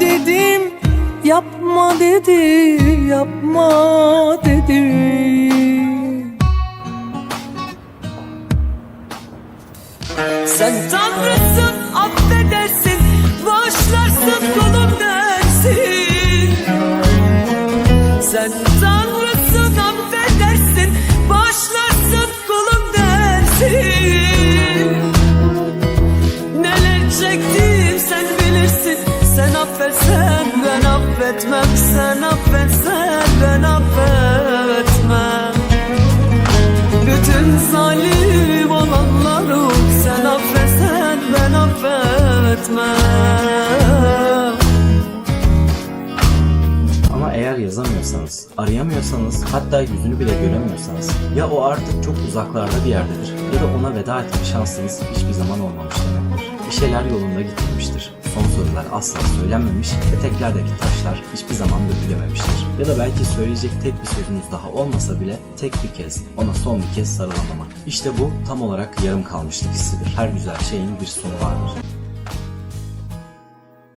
dedim yapma dedi yapma dedi. Sen tanrısın affedersin Bağışlarsın kulum dersin Sen tanrısın affedersin Bağışlarsın kulum dersin Neler Sen affetsen ben affetmem Sen affetsen ben affetmem bütün zalim olanları sen affetsen ben affetmem Ama eğer yazamıyorsanız, arayamıyorsanız, hatta yüzünü bile göremiyorsanız ya o artık çok uzaklarda bir yerdedir ya da ona veda etme şansınız hiçbir zaman olmamış demektir. Bir şeyler yolunda gitmemiştir. Son sorular asla söylenmemiş ve teklerdeki taşlar hiçbir zaman dökülememiştir. Ya da belki söyleyecek tek bir sözünüz daha olmasa bile tek bir kez, ona son bir kez sarılamamak. İşte bu tam olarak yarım kalmışlık hissidir. Her güzel şeyin bir sonu vardır.